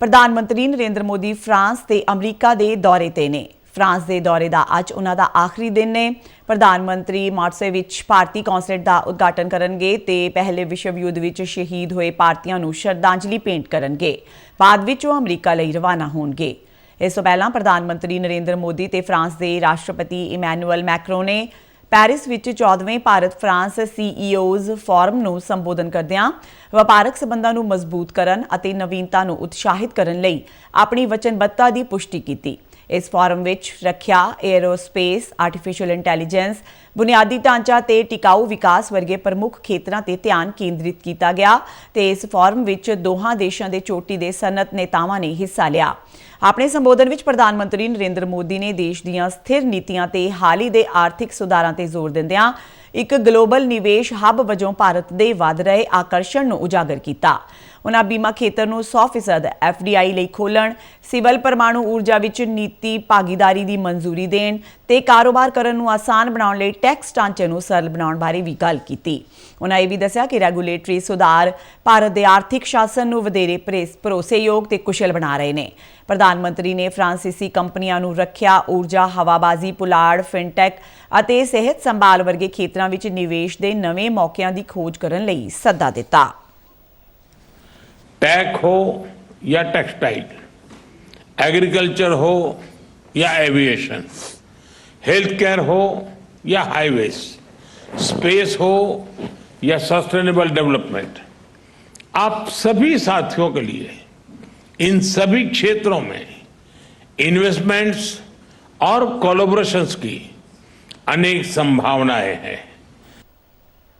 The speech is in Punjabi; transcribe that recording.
ਪ੍ਰਧਾਨ ਮੰਤਰੀ ਨਰਿੰਦਰ ਮੋਦੀ ਫਰਾਂਸ ਤੇ ਅਮਰੀਕਾ ਦੇ ਦੌਰੇ ਤੇ ਨੇ। ਫਰਾਂਸ ਦੇ ਦੌਰੇ ਦਾ ਅੱਜ ਉਹਨਾਂ ਦਾ ਆਖਰੀ ਦਿਨ ਨੇ। ਪ੍ਰਧਾਨ ਮੰਤਰੀ ਮਾਰਸੇ ਵਿੱਚ ਭਾਰਤੀ ਕੌਂਸਲੇਟ ਦਾ ਉਦਘਾਟਨ ਕਰਨਗੇ ਤੇ ਪਹਿਲੇ ਵਿਸ਼ਵ ਯੁੱਧ ਵਿੱਚ ਸ਼ਹੀਦ ਹੋਏ ਭਾਰਤੀਆਂ ਨੂੰ ਸ਼ਰਧਾਂਜਲੀ ਭੇਂਟ ਕਰਨਗੇ। ਬਾਅਦ ਵਿੱਚ ਉਹ ਅਮਰੀਕਾ ਲਈ ਰਵਾਨਾ ਹੋਣਗੇ। ਇਸ ਤੋਂ ਪਹਿਲਾਂ ਪ੍ਰਧਾਨ ਮੰਤਰੀ ਨਰਿੰਦਰ ਮੋਦੀ ਤੇ ਫਰਾਂਸ ਦੇ ਰਾਸ਼ਟਰਪਤੀ ਇਮੈਨੂਅਲ ਮੈਕਰੋ ਨੇ ਪੈਰਿਸ ਵਿੱਚ 14ਵੇਂ ਭਾਰਤ ਫਰਾਂਸ ਸੀਈਓਜ਼ ਫੋਰਮ ਨੂੰ ਸੰਬੋਧਨ ਕਰਦਿਆਂ ਵਪਾਰਕ ਸਬੰਧਾਂ ਨੂੰ ਮਜ਼ਬੂਤ ਕਰਨ ਅਤੇ ਨਵੀਨਤਾ ਨੂੰ ਉਤਸ਼ਾਹਿਤ ਕਰਨ ਲਈ ਆਪਣੀ ਵਚਨਬੱਧਤਾ ਦੀ ਪੁਸ਼ਟੀ ਕੀਤੀ। ਇਸ ਫੋਰਮ ਵਿੱਚ ਰੱਖਿਆ 에ਅਰੋਸਪੇਸ ਆਰਟੀਫੀਸ਼ੀਅਲ ਇੰਟੈਲੀਜੈਂਸ ਬੁਨਿਆਦੀ ਢਾਂਚਾ ਤੇ ਟਿਕਾਊ ਵਿਕਾਸ ਵਰਗੇ ਪ੍ਰਮੁੱਖ ਖੇਤਰਾਂ ਤੇ ਧਿਆਨ ਕੇਂਦਰਿਤ ਕੀਤਾ ਗਿਆ ਤੇ ਇਸ ਫੋਰਮ ਵਿੱਚ ਦੋਹਾਂ ਦੇਸ਼ਾਂ ਦੇ ਚੋਟੀ ਦੇ ਸਨਅਤ ਨੇਤਾਵਾਂ ਨੇ ਹਿੱਸਾ ਲਿਆ। ਆਪਣੇ ਸੰਬੋਧਨ ਵਿੱਚ ਪ੍ਰਧਾਨ ਮੰਤਰੀ ਨਰਿੰਦਰ ਮੋਦੀ ਨੇ ਦੇਸ਼ ਦੀਆਂ ਸਥਿਰ ਨੀਤੀਆਂ ਤੇ ਹਾਲ ਹੀ ਦੇ ਆਰਥਿਕ ਸੁਧਾਰਾਂ ਤੇ ਜ਼ੋਰ ਦਿੰਦਿਆਂ ਇੱਕ ਗਲੋਬਲ ਨਿਵੇਸ਼ ਹੱਬ ਵਜੋਂ ਭਾਰਤ ਦੇ ਵੱਧ ਰਹੇ ਆਕਰਸ਼ਣ ਨੂੰ ਉਜਾਗਰ ਕੀਤਾ। ਉਹਨਾਂ ਬੀਮਾ ਖੇਤਰ ਨੂੰ 100% ਐਫਡੀਆਈ ਲਈ ਖੋਲਣ ਸਿਵਲ ਪਰਮਾਣੂ ਊਰਜਾ ਵਿੱਚ ਨੀਤੀ ਭਾਗੀਦਾਰੀ ਦੀ ਮਨਜ਼ੂਰੀ ਦੇਣ ਤੇ ਕਾਰੋਬਾਰ ਕਰਨ ਨੂੰ ਆਸਾਨ ਬਣਾਉਣ ਲਈ ਟੈਕਸ ਢਾਂਚੇ ਨੂੰ ਸਰਲ ਬਣਾਉਣ ਬਾਰੇ ਵੀ ਗੱਲ ਕੀਤੀ। ਉਹਨਾਂ ਇਹ ਵੀ ਦੱਸਿਆ ਕਿ ਰੈਗੂਲੇਟਰੀ ਸੁਧਾਰ ਭਾਰਤ ਦੇ ਆਰਥਿਕ ਸ਼ਾਸਨ ਨੂੰ ਵਧੇਰੇ ਭਰੇਸ- ਭਰੋਸੇਯੋਗ ਤੇ ਕੁਸ਼ਲ ਬਣਾ ਰਹੇ ਨੇ। ਪ੍ਰਧਾਨ ਮੰਤਰੀ ਨੇ ਫਰਾਂਸੀਸੀ ਕੰਪਨੀਆਂ ਨੂੰ ਰੱਖਿਆ ਊਰਜਾ, ਹਵਾਬਾਜ਼ੀ, ਪੁਲਾੜ, ਫਿਨਟੈਕ ਅਤੇ ਸਿਹਤ ਸੰਭਾਲ ਵਰਗੇ ਖੇਤਰਾਂ ਵਿੱਚ ਨਿਵੇਸ਼ ਦੇ ਨਵੇਂ ਮੌਕਿਆਂ ਦੀ ਖੋਜ ਕਰਨ ਲਈ ਸੱਦਾ ਦਿੱਤਾ। टेक हो या टेक्सटाइल, एग्रीकल्चर हो या एविएशन हेल्थ केयर हो या हाईवेज, स्पेस हो या सस्टेनेबल डेवलपमेंट। आप सभी साथियों के लिए इन सभी क्षेत्रों में इन्वेस्टमेंट्स और कोलैबोरेशंस की अनेक संभावनाएँ हैं।